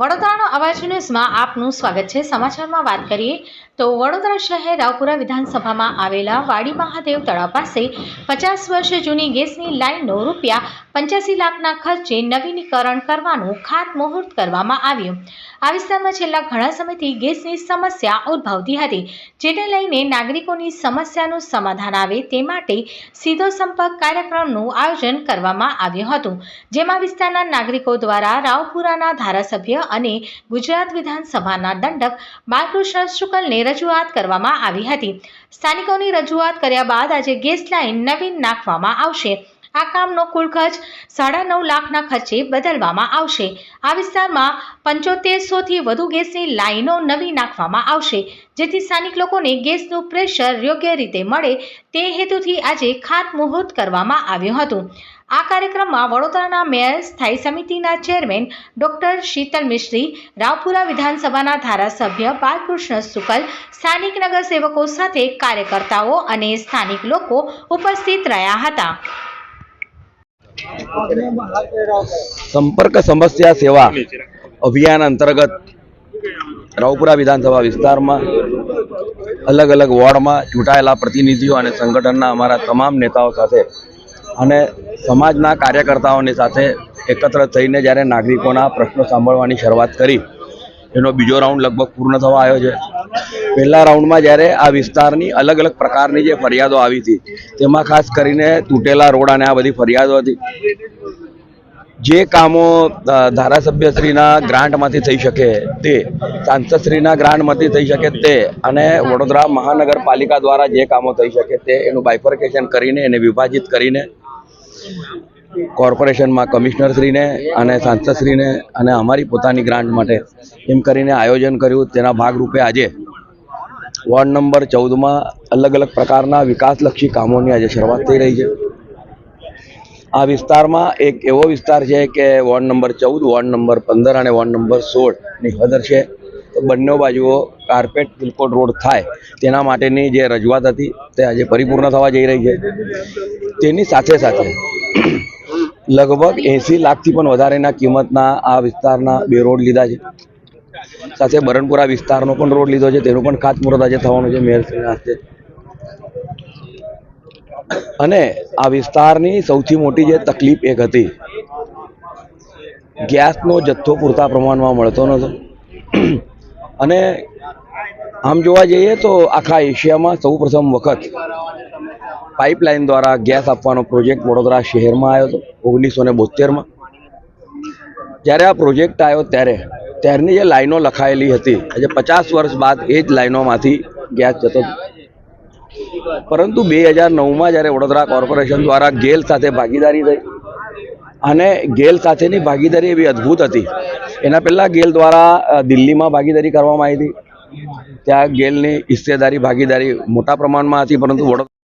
વડોદરાનો અવાજ ન્યૂઝમાં આપનું સ્વાગત છે. સમાચારમાં વાત કરીએ તો વડોદરા શહેર રાવપુરા વિધાનસભામાં આવેલા વાડી મહાદેવ તળાવ પાસે પચાસ વર્ષ જૂની ગેસની લાઇનનો રૂપિયા પંચ્યાસી લાખના ખર્ચે નવીનીકરણ કરવાનું ખાતમુહૂર્ત કરવામાં આવ્યું. આ વિસ્તારમાં છેલ્લા ઘણા સમયથી ગેસની સમસ્યા ઉદ્ભવતી હતી, જેને લઈને નાગરિકોની સમસ્યાનું સમાધાન આવે તે માટે સીધો સંપર્ક કાર્યક્રમનું આયોજન કરવામાં આવ્યું હતું, જેમાં વિસ્તારના નાગરિકો દ્વારા રાવપુરાના ધારાસભ્ય અને ગુજરાત વિધાનસભાના દંડક બાલકૃષ્ણ શુકલને રજૂઆત કરવામાં આવી હતી. સ્થાનિકોની રજૂઆત કર્યા બાદ આજે ગેસ લાઇન નવીન નાખવામાં આવશે. આ કામનો કુલ ખર્ચ સાડા નવ લાખના ખર્ચે બદલવામાં આવશે. આ વિસ્તારમાં પંચોતેરસોથી વધુ ગેસની લાઇનો નવી નાખવામાં આવશે, જેથી સ્થાનિક લોકોને ગેસનું પ્રેશર યોગ્ય રીતે મળે તે હેતુથી આજે ખાતમુહૂર્ત કરવામાં આવ્યું હતું. આ કાર્યક્રમમાં વડોદરાના મેયર, સ્થાયી સમિતિના ચેરમેન ડોક્ટર શીતલ મિશ્રી, રાવપુરા વિધાનસભાના ધારાસભ્ય બાલકૃષ્ણ શુકલ સ્થાનિક નગરસેવકો સાથે કાર્યકર્તાઓ અને સ્થાનિક લોકો ઉપસ્થિત રહ્યા હતા. સંપર્ક સમસ્યા સેવા અભિયાન અંતર્ગત રાવપુરા વિધાનસભા વિસ્તારમાં અલગ અલગ વોર્ડમાં ચૂંટાયેલા પ્રતિનિધિઓ અને સંગઠનના અમારા તમામ નેતાઓ સાથે અને સમાજના કાર્યકર્તાઓની સાથે એકત્ર થઈને જ્યારે નાગરિકોના પ્રશ્નો સાંભળવાની શરૂઆત કરી, એનો બીજો રાઉન્ડ લગભગ પૂર્ણ થવા આવ્યો છે. પહેલા રાઉન્ડમાં જ્યારે આ વિસ્તારની અલગ અલગ પ્રકારની જે ફરિયાદો આવી હતી, તેમાં ખાસ કરીને તૂટેલા રોડ અને આ બધી ફરિયાદો હતી, જે કામો ધારાસભ્યશ્રીના ગ્રાન્ટમાંથી થઈ શકે તે, સાંસદશ્રીના ગ્રાન્ટમાંથી થઈ શકે તે અને વડોદરા મહાનગરપાલિકા દ્વારા જે કામો થઈ શકે તે એનું બાયફર્કેશન કરીને એને વિભાજિત કરીને કોર્પોરેશનમાં કમિશનરશ્રીને અને સાંસદશ્રીને અને અમારી પોતાની ગ્રાન્ટ માટે એમ કરીને આયોજન કર્યું. તેના ભાગરૂપે આજે વોર્ડ નંબર ચૌદમાં અલગ અલગ પ્રકારના વિકાસલક્ષી કામોની આજે શરૂઆત થઈ રહી છે. આ વિસ્તારમાં એક એવો વિસ્તાર છે કે વોર્ડ નંબર ચૌદ, વોર્ડ નંબર પંદર અને વોર્ડ નંબર સોળની હદર છે. તો બંને બાજુઓ કાર્પેટ બિલકોટ રોડ થાય. તેના માટેની જે રજૂઆત હતી, તે આજે પરિપૂર્ણ થવા જઈ રહી છે. તેની સાથે સાથે લગભગ એંસી લાખથી પણ વધારેના કિંમતના આ વિસ્તારના બે રોડ લીધા છે. સાથે બરણપુરા વિસ્તારનો પણ રોડ લીધો છે, તેનું પણ ખાતમુહૂર્ત આજે થવાનું છે મેયરશ્રીના હસ્તે. અને આ વિસ્તારની સૌથી મોટી જે તકલીફ એક હતી, ગેસનો જથ્થો પૂરતા પ્રમાણમાં મળતો નહોતો. અને આમ જોવા જઈએ તો આખા એશિયામાં સૌ પ્રથમ વખત પાઇપલાઇન દ્વારા ગેસ આપવાનો પ્રોજેક્ટ વડોદરા શહેરમાં આવ્યો હતો, ઓગણીસો ને બોતેરમાં જ્યારે આ પ્રોજેક્ટ આવ્યો ત્યારે, ત્યારની જે લાઈનો લખાયેલી હતી, આજે પચાસ વર્ષ બાદ એ જ લાઈનોમાંથી ગેસ જતો પરંતુ બે હજાર નવમાં જ્યારે વડોદરા કોર્પોરેશન દ્વારા ગેલ સાથે ભાગીદારી થઈ, અને ગેલ સાથેની ભાગીદારી એવી અદ્ભુત હતી એના પહેલાં ગેલ દ્વારા દિલ્હીમાં ભાગીદારી કરવામાં આવી હતી. ત્યાં ગેલની હિસ્સેદારી, ભાગીદારી મોટા પ્રમાણમાં હતી, પરંતુ વડોદરા